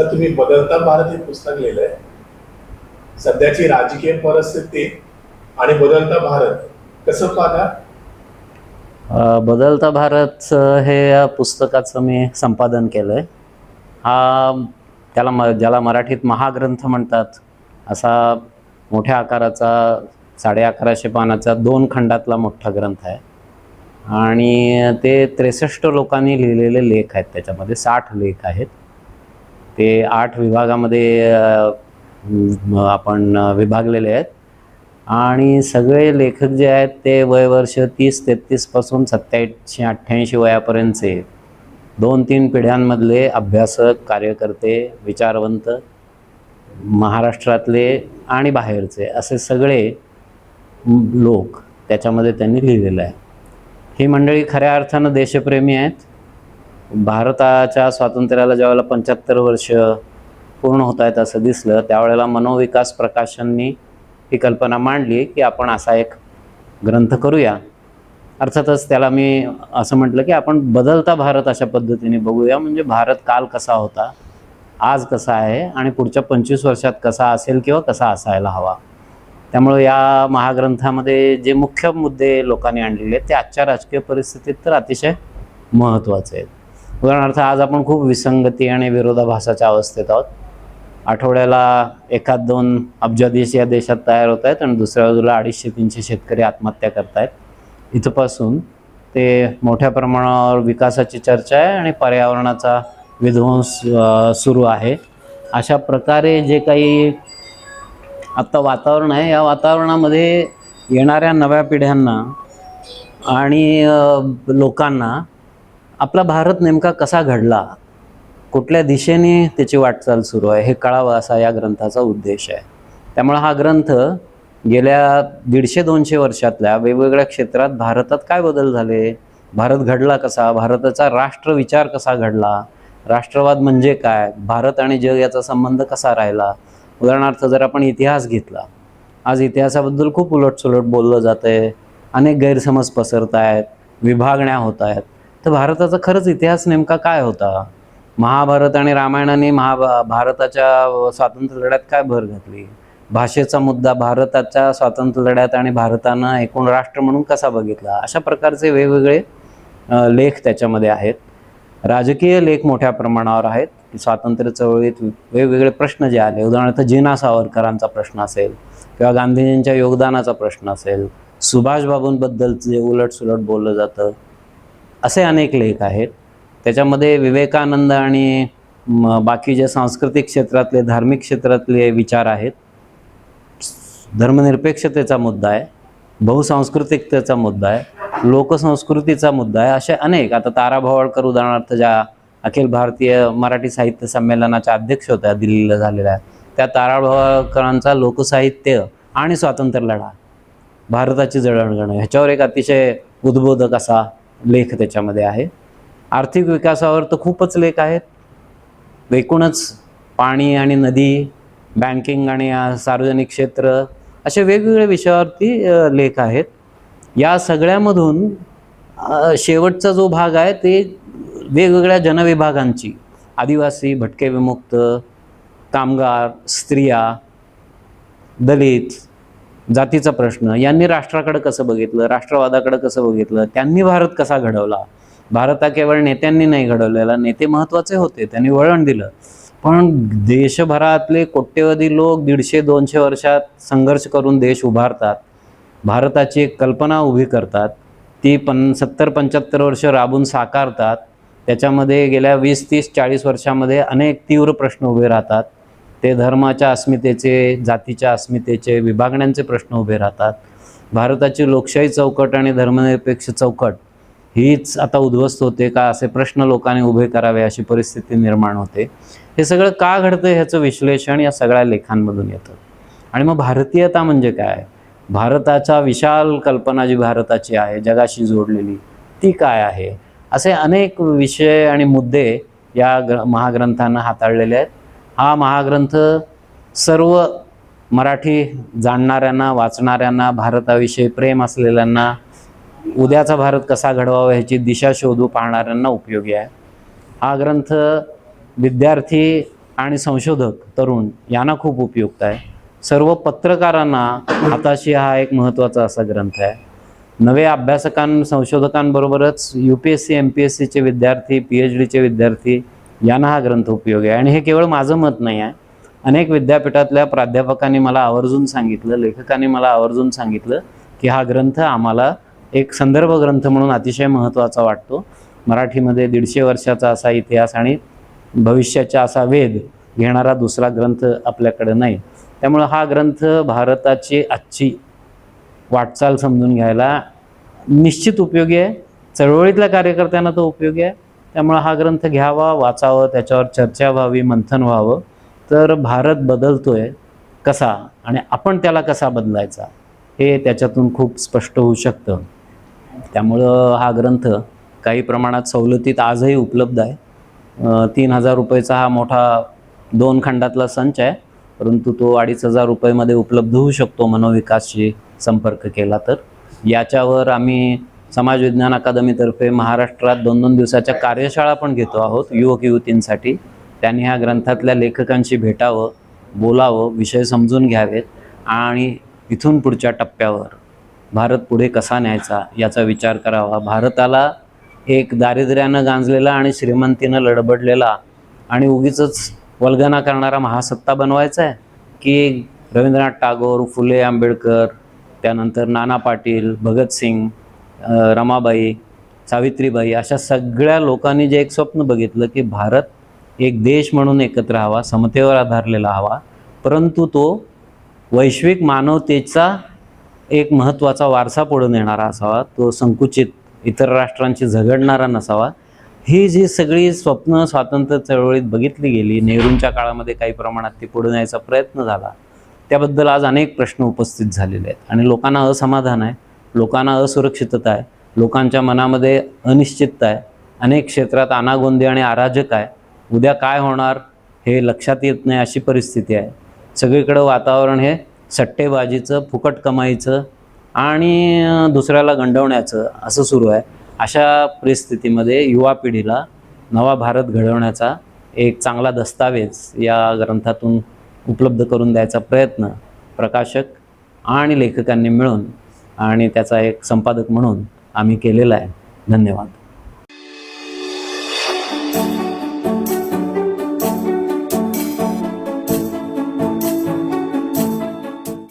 तर तुम्ही बदलता भारत हे पुस्तक लिहिलंय. सध्याची राजकीय परिस्थिती आणि बदलता भारत कसं पाहता? बदलता भारत हे या पुस्तकाचं मी संपादन केलं आहे हा त्याला म ज्याला मराठीत महाग्रंथ म्हणतात असा मोठ्या आकाराचा साडे अकराशे पानाचा दोन खंडातला मोठा ग्रंथ आहे. आणि ते त्रेसष्ट लोकांनी लिहिलेले लेख आहेत त्याच्यामध्ये साठ लेख आहेत. ते आठ विभागामध्ये आपण विभागलेले आहेत. आणि सगळे लेखक जे आहेत ते वयवर्ष तीस तेहतीसपासून सत्याऐंशी अठ्ठ्याऐंशी वयापर्यंतचे दोन तीन पिढ्यांमधले अभ्यासक कार्यकर्ते विचारवंत महाराष्ट्रातले आणि बाहेरचे असे सगळे लोक त्याच्यामध्ये त्यांनी लिहिलेलं आहे ही मंडळी खऱ्या अर्थानं देशप्रेमी आहेत. भारताच्या स्वातंत्र्याला ज्यावेळेला पंच्याहत्तर वर्ष पूर्ण होत आहेत असं दिसलं त्यावेळेला मनोविकास प्रकाशननी ही कल्पना मांडली की आपण असा एक ग्रंथ करूया. अर्थातच त्याला मी असं म्हटलं की आपण बदलता भारत अशा पद्धतीने बघूया म्हणजे भारत काल कसा होता आज कसा आहे आणि पुढच्या पंचवीस वर्षात कसा असेल किंवा कसा असायला हवा. त्यामुळे या महाग्रंथामध्ये जे मुख्य मुद्दे लोकांनी आणलेले आहेत ते आजच्या राजकीय परिस्थितीत तर अतिशय महत्त्वाचे आहेत. उदाहरणार्थ आज आपण खूप विसंगती आणि विरोधाभासाच्या अवस्थेत आहोत. आठवड्याला एखाद दोन अब्जाधीश या देशात तयार होत आहेत आणि दुसऱ्या बाजूला अडीचशे तीनशे शेतकरी आत्महत्या करतायत इथपासून ते मोठ्या प्रमाणावर विकासाची चर्चा आहे आणि पर्यावरणाचा विध्वंस सुरू आहे. अशा प्रकारे जे काही आत्ता वातावरण आहे या वातावरणामध्ये येणाऱ्या नव्या पिढ्यांना आणि लोकांना आपला भारत नेमका कसा घडला? कुठल्या दिशेने त्याची वाटचाल सुरू आहे? हे कळावं असा या ग्रंथाचा उद्देश आहे. त्यामुळे हा ग्रंथ गेल्या दीडशे दोनशे वर्षातल्या वेगवेगळ्या क्षेत्रात भारतात काय बदल झाले? भारत घडला कसा? भारताचा राष्ट्रविचार कसा घडला? राष्ट्रवाद म्हणजे काय? भारत आणि जग याचा संबंध कसा राहिला? उदाहरणार्थ जर आपण इतिहास घेतला आज इतिहासाबद्दल खूप उलटसुलट बोललं जातं आहे अनेक गैरसमज पसरत आहेत विभागण्या होत आहेत तर भारताचा खरंच इतिहास नेमका काय होता? महाभारत आणि रामायणाने महा भारताच्या स्वातंत्र्य लढ्यात काय भर घातली? भाषेचा मुद्दा भारताच्या स्वातंत्र्य लढ्यात आणि भारतानं एकूण राष्ट्र म्हणून कसा बघितला? अशा प्रकारचे वेगवेगळे लेख त्याच्यामध्ये आहेत. राजकीय लेख मोठ्या प्रमाणावर आहेत. की स्वातंत्र्य चळवळीत वेगवेगळे प्रश्न जे आले उदाहरणार्थ जीना सावरकरांचा प्रश्न असेल किंवा गांधीजींच्या योगदानाचा प्रश्न असेल सुभाषबाबूंबद्दल जे उलटसुलट बोललं जातं असे अनेक लेख आहेत. त्याच्यामध्ये विवेकानंद आणि बाकी जे सांस्कृतिक क्षेत्रातले धार्मिक क्षेत्रातले विचार आहेत. धर्मनिरपेक्षतेचा मुद्दा आहे. बहुसांस्कृतिकतेचा मुद्दा आहे. लोकसंस्कृतीचा मुद्दा आहे. असे अनेक. आता तारा भवाळकर उदाहरणार्थ ज्या अखिल भारतीय मराठी साहित्य संमेलनाच्या अध्यक्ष होत्या दिल्लीला झालेल्या त्या तारा भवाळकरांचा लोकसाहित्य आणि स्वातंत्र्य लढा. भारताची जळणघळण ह्याच्यावर एक अतिशय उद्बोधक असा लेख त्याच्यामध्ये आहे. आर्थिक विकासावर तर खूपच लेख आहेत. एकूणच पाणी आणि नदी बँकिंग आणि सार्वजनिक क्षेत्र असे वेगवेगळ्या विषयावरती लेख आहेत. या सगळ्यामधून शेवटचा जो भाग आहे ते वेगवेगळ्या जनविभागांची. आदिवासी भटके विमुक्त कामगार स्त्रिया दलित जातीचा प्रश्न यांनी राष्ट्राकडे कसं बघितलं राष्ट्रवादाकडे कसं बघितलं त्यांनी भारत कसा घडवला? भारत हा केवळ नेत्यांनी नाही घडवलेला नेते महत्त्वाचे होते त्यांनी वळण दिलं. पण देशभरातले कोट्यवधी लोक दीडशे दोनशे वर्षात संघर्ष करून देश उभारतात भारताची एक कल्पना उभी करतात ती पन सत्तर पंच्याहत्तर वर्ष राबून साकारतात त्याच्यामध्ये गेल्या वीस तीस चाळीस वर्षामध्ये अनेक तीव्र प्रश्न उभे राहतात. ते धर्माच्या अस्मितेचे जातीच्या अस्मितेचे विभागण्यांचे प्रश्न उभे राहतात. भारताची लोकशाही चौकट आणि धर्मनिरपेक्ष चौकट हीच आता उद्ध्वस्त होते का असे प्रश्न लोकांनी उभे करावे अशी परिस्थिती निर्माण होते. हे सगळं का घडतं ह्याचं विश्लेषण या सगळ्या लेखांमधून येतं. आणि मग भारतीयता म्हणजे काय? भारताच्या विशाल कल्पना जी भारताची आहे जगाशी जोडलेली ती काय आहे? असे अनेक विषय आणि मुद्दे या ग्र महाग्रंथांना हाताळलेले आहेत. हा महाग्रंथ सर्व मराठी जाणणाऱ्यांना वाचणाऱ्यांना भारताविषयी प्रेम असलेल्यांना उद्याचा भारत कसा घडवावा ह्याची दिशा शोधू पाहणाऱ्यांना उपयोगी आहे. हा ग्रंथ विद्यार्थी आणि संशोधक तरुण यांना खूप उपयुक्त आहे. सर्व पत्रकारांना हाताशी हा एक महत्त्वाचा असा ग्रंथ आहे. नवे अभ्यासकां संशोधकांबरोबरच U P S C M P S सीचे विद्यार्थी पी एच डीचे विद्यार्थी यांना हा ग्रंथ उपयोगी आहे. आणि हे केवळ माझं मत नाही आहे. अनेक विद्यापीठातल्या प्राध्यापकांनी मला आवर्जून सांगितलं लेखकांनी मला आवर्जून सांगितलं की हा ग्रंथ आम्हाला एक संदर्भ ग्रंथ म्हणून अतिशय महत्त्वाचा वाटतो. मराठीमध्ये दीडशे वर्षाचा असा इतिहास आणि भविष्याचा असा वेध घेणारा दुसरा ग्रंथ आपल्याकडे नाही. त्यामुळं हा ग्रंथ भारताची आजची वाटचाल समजून घ्यायला निश्चित उपयोगी आहे. चळवळीतल्या कार्यकर्त्यांना तो उपयोगी आहे. त्यामुळं हा ग्रंथ घ्यावा वाचावं त्याच्यावर चर्चा व्हावी मंथन व्हावं. तर भारत बदलतोय कसा आणि आपण त्याला कसा बदलायचा हे त्याच्यातून खूप स्पष्ट होऊ शकतं. त्यामुळं हा ग्रंथ काही प्रमाणात सवलतीत आजही उपलब्ध आहे. तीन हजार रुपयेचा हा मोठा दोन खंडातला संच आहे. परंतु तो अडीच हजार रुपयेमध्ये उपलब्ध होऊ शकतो मनोविकासशी संपर्क केला तर. याच्यावर आम्ही समाज विज्ञान अकादमीतर्फे महाराष्ट्रात दोन दोन दिवसाच्या कार्यशाळा पण घेतो आहोत युवक युवतींसाठी. त्यांनी ह्या ग्रंथातल्या लेखकांशी भेटावं बोलावं विषय समजून घ्यावेत आणि इथून पुढच्या टप्प्यावर भारत पुढे कसा न्यायचा याचा विचार करावा. भारताला एक दारिद्र्यानं गांजलेला आणि श्रीमंतीनं लडबडलेला आणि उगीच वल्गना करणारा महासत्ता बनवायचा आहे? की रवींद्रनाथ टागोर फुले आंबेडकर त्यानंतर नाना पाटील भगतसिंग रमाबाई सावित्रीबाई अशा सगळ्या लोकांनी जे एक स्वप्न बघितलं की भारत एक देश म्हणून एकत्र हवा समतेवर आधारलेला हवा परंतु तो वैश्विक मानवतेचा एक महत्त्वाचा वारसा पुढून येणारा असावा तो संकुचित इतर राष्ट्रांशी झगडणारा नसावा ही जी सगळी स्वप्न स्वातंत्र्य चळवळीत बघितली गेली नेहरूंच्या काळामध्ये काही प्रमाणात ती पुढे न्यायचा प्रयत्न झाला त्याबद्दल आज अनेक प्रश्न उपस्थित झालेले आहेत आणि लोकांना असमाधान आहे. लोकांना असुरक्षितता आहे लोकांच्या मनामध्ये अनिश्चितता आहे अनेक क्षेत्रात अनागोंदी आणि अराजक आहे. उद्या काय होणार हे लक्षात येत नाही अशी परिस्थिती आहे. सगळीकडं वातावरण हे सट्टेबाजीचं फुकट कमाईचं आणि दुसऱ्याला गंडवण्याचं असं सुरू आहे. अशा परिस्थितीमध्ये युवा पिढीला नवा भारत घडवण्याचा एक चांगला दस्तावेज या ग्रंथातून उपलब्ध करून द्यायचा प्रयत्न प्रकाशक आणि लेखकांनी मिळून आणि त्याचा एक संपादक म्हणून आम्ही केलेला आहे. धन्यवाद.